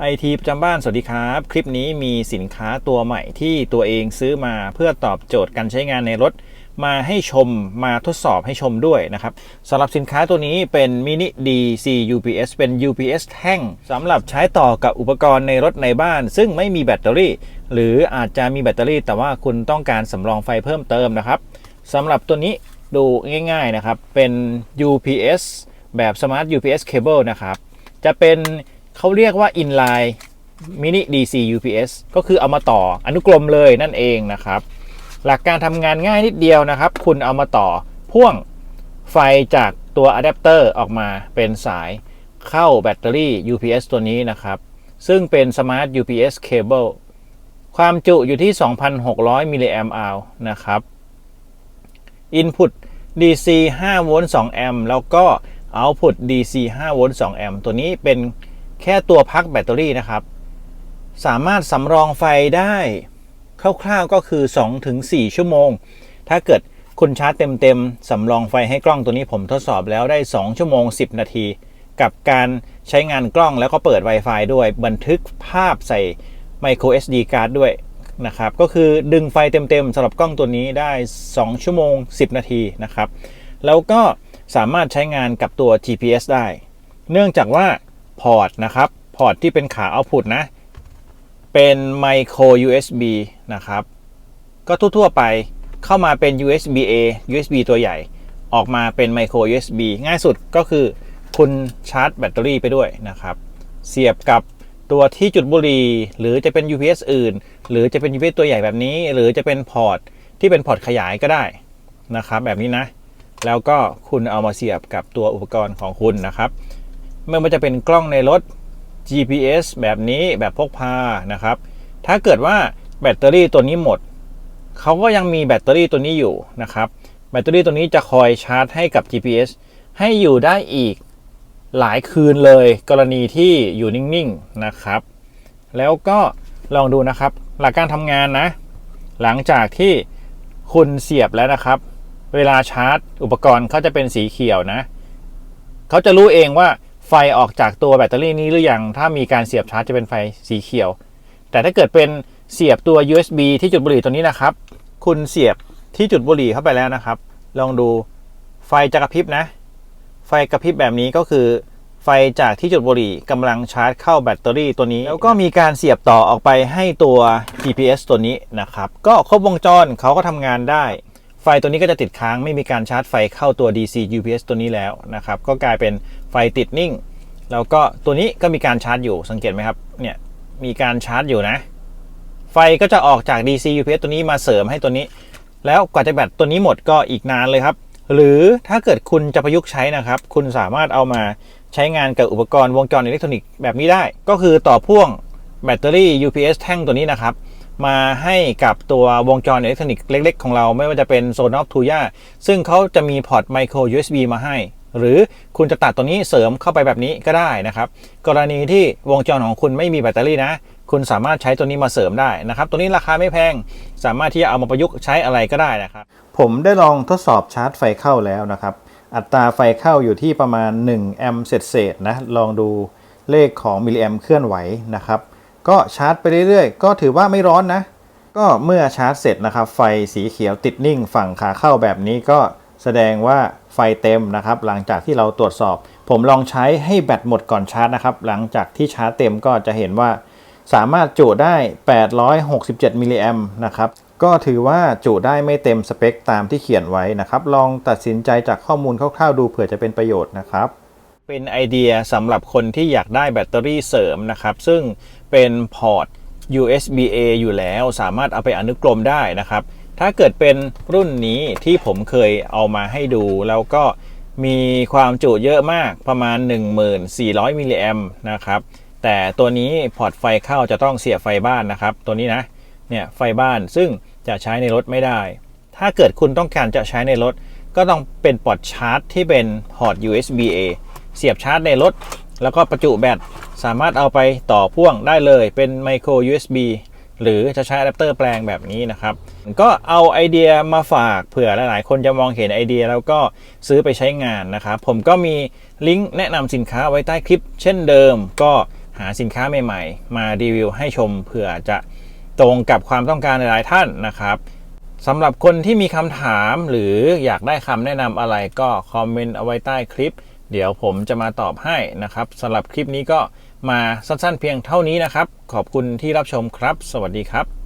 ไอทีประจำบ้านสวัสดีครับ คลิปนี้มีสินค้าตัวใหม่ที่ตัวเองซื้อมาเพื่อตอบโจทย์การใช้งานในรถ มาให้ชมมาทดสอบให้ชมด้วยนะครับสำหรับสินค้าตัวนี้เป็นมินิ DC UPS เป็น UPS แท่งสำหรับใช้ต่อกับอุปกรณ์ในรถในบ้าน ซึ่งไม่มีแบตเตอรี่ หรืออาจจะมีแบตเตอรี่ แต่ว่าคุณต้องการสำรองไฟเพิ่มเติมนะครับสำหรับตัวนี้ดูง่าย ๆนะครับเป็น UPS แบบ Smart UPS Cable นะครับจะเป็น เขาเรียกว่า inline mini DC UPS ก็คือเอามาต่ออนุกรมเลยนั่นเองนะครับ หลักการทำงานง่ายนิดเดียวนะครับ คุณเอามาต่อพ่วงไฟจากตัวอะแดปเตอร์ออกมาเป็นสายเข้าแบตเตอรี่ UPS ตัวนี้นะครับ ซึ่งเป็น Smart UPS Cable ความจุอยู่ที่ 2,600 มิลลิแอมป์อร์นะครับ Input DC 5 โวลต์ 2 แอมป์ แล้วก็ Output DC 5 โวลต์ 2 แอมป์ ตัวนี้เป็น แค่ตัวพักแบตเตอรี่นะครับ สามารถสำรองไฟได้คร่าวๆก็คือ 2-4 ชั่วโมง ถ้าเกิดคุณชาร์จเต็มๆสำรองไฟให้กล้องตัวนี้ผมทดสอบแล้วได้ 2 ชั่วโมง 10 นาที กับการใช้งานกล้องแล้วก็เปิด Wi-Fi ด้วยบันทึกภาพใส่ micro SD card ด้วยนะครับ ก็คือดึงไฟเต็มๆสำหรับกล้องตัวนี้ได้ 2 ชั่วโมง 10 นาทีนะครับ แล้วก็สามารถใช้งานกับตัว GPS ได้ เนื่องจากว่า พอร์ตนะครับ พอร์ตที่เป็นขา output นะ เป็น micro USB นะครับ ก็ทั่วๆไปเข้ามาเป็น USB A USB ตัวใหญ่ ออกมาเป็น micro USB ง่ายสุดก็คือคุณชาร์จแบตเตอรี่ไปด้วยนะครับ เสียบกับตัวที่จุดบุหรี่หรือจะเป็น UPS อื่น หรือจะเป็น UPS ตัวใหญ่แบบนี้ หรือจะเป็นพอร์ตที่เป็นพอร์ตขยายก็ได้นะครับ แบบนี้นะ แล้วก็คุณเอามาเสียบกับตัวอุปกรณ์ของคุณนะครับ ไม่ว่าจะเป็นกล้องในรถ GPS แบบนี้แบบพกพานะครับ ถ้าเกิดว่าแบตเตอรี่ตัวนี้หมด เขาก็ยังมีแบตเตอรี่ตัวนี้อยู่นะครับ แบตเตอรี่ตัวนี้จะคอยชาร์จให้กับ GPS ให้อยู่ได้อีกหลายคืนเลย กรณีที่อยู่นิ่งๆนะครับ แล้วก็ลองดูนะครับ หลักการทำงานนะ หลังจากที่คุณเสียบแล้วนะครับ เวลาชาร์จ อุปกรณ์เขาจะเป็นสีเขียวนะ เขาจะรู้เองว่า ไฟออกจากตัวแบตเตอรี่นี้หรือยัง ถ้ามีการเสียบชาร์จจะเป็นไฟสีเขียว แต่ถ้าเกิดเป็นเสียบตัว USB ที่จุดบุหรี่ตัวนี้นะครับ คุณเสียบที่จุดบุหรี่เข้าไปแล้วนะครับ ลองดูไฟจะกระพริบนะ ไฟกระพริบแบบนี้ก็คือ ไฟจากที่จุดบุหรี่กำลังชาร์จเข้าแบตเตอรี่ตัวนี้ แล้วก็มีการเสียบต่อออกไปให้ตัว GPS ตัวนี้นะครับ ก็ครบวงจรเขาก็ทำงานได้ ไฟตัวนี้ก็จะติดค้างไม่มีการชาร์จไฟเข้าตัว DC UPS ตัวนี้แล้วนะครับก็กลายเป็นไฟติดนิ่ง แล้วก็ตัวนี้ก็มีการชาร์จอยู่สังเกตไหมครับเนี่ยมีการชาร์จอยู่นะ ไฟก็จะออกจาก DC UPS ตัวนี้มาเสริมให้ตัวนี้ แล้วกว่าจะแบตตัวนี้หมดก็อีกนานเลยครับ หรือถ้าเกิดคุณจะประยุกต์ใช้นะครับ คุณสามารถเอามาใช้งานกับอุปกรณ์วงจรอิเล็กทรอนิกส์แบบนี้ได้ ก็คือต่อพ่วงแบตเตอรี่ UPS แท่งตัวนี้นะครับ มาให้กับตัววงจรอิเล็กทรอนิกส์เล็ก ๆ ของเราไม่ว่าจะเป็น s o n o f t u y a ซึ่งเขาจะมีพอร์ต micro USB มาให้ หรือคุณจะตัดตัวนี้เสริมเข้าไปแบบนี้ก็ได้นะครับ กรณีที่วงจรของคุณไม่มีแบตเตอรี่นะ คุณสามารถใช้ตัวนี้มาเสริมได้นะครับ ตัวนี้ราคาไม่แพง สามารถที่จะเอามาประยุกต์ใช้อะไรก็ได้นะครับ ผมได้ลองทดสอบชาร์จไฟเข้าแล้วนะครับ อัตราไฟเข้าอยู่ที่ประมาณ1แอมป์เศษๆนะ ลองดูเลขของมิลลิแอมเคลื่อนไหวนะครับ ก็ชาร์จไปเรื่อยๆ ก็ถือว่าไม่ร้อนนะ ก็เมื่อชาร์จเสร็จนะครับ ไฟสีเขียวติดนิ่งฝั่งขาเข้าแบบนี้ก็แสดงว่าไฟเต็มนะครับ หลังจากที่เราตรวจสอบ ผมลองใช้ให้แบตหมดก่อนชาร์จนะครับ หลังจากที่ชาร์จเต็มก็จะเห็นว่า สามารถจุได้ 867มิลลิแอมนะครับก็ถือว่าจุได้ไม่เต็มสเปคตามที่เขียนไว้นะครับ ลองตัดสินใจจากข้อมูลคร่าวๆดูเผื่อจะเป็นประโยชน์นะครับ เป็นไอเดียสำหรับคนที่อยากได้แบตเตอรี่เสริมนะครับ ซึ่งเป็นพอร์ต USB A อยู่แล้วสามารถเอาไปอนุกรมได้นะครับ ถ้าเกิดเป็นรุ่นนี้ที่ผมเคยเอามาให้ดู แล้วก็มีความจุเยอะมากประมาณ 1400มิลลิแอมนะครับแต่ตัวนี้พอร์ตไฟเข้าจะต้องเสียบไฟบ้านนะครับ ตัวนี้นะเนี่ยไฟบ้านซึ่งจะใช้ในรถไม่ได้ ถ้าเกิดคุณต้องการจะใช้ในรถ ก็ต้องเป็นพอร์ตชาร์จที่เป็นพอร์ต USB A เสียบชาร์จในรถ แล้วก็ประจุแบตสามารถเอาไปต่อพ่วงได้เลยเป็น micro USB หรือจะใช้อะแดปเตอร์แปลงแบบนี้นะครับ ก็เอาไอเดียมาฝากเผื่อหลายๆ คนจะมองเห็นไอเดียแล้วก็ซื้อไปใช้งานนะครับ ผมก็มีลิงก์แนะนำสินค้าไว้ใต้คลิป เช่นเดิม ก็หาสินค้าใหม่ ๆ มารีวิวให้ชมเผื่อจะตรงกับความต้องการหลายๆท่านนะครับสำหรับคนที่มีคำถามหรืออยากได้คำแนะนำอะไรก็คอมเมนต์เอาไว้ใต้คลิป เดี๋ยวผมจะมาตอบให้นะครับสำหรับคลิปนี้ก็มาสั้นๆเพียงเท่านี้นะครับ ขอบคุณที่รับชมครับ สวัสดีครับ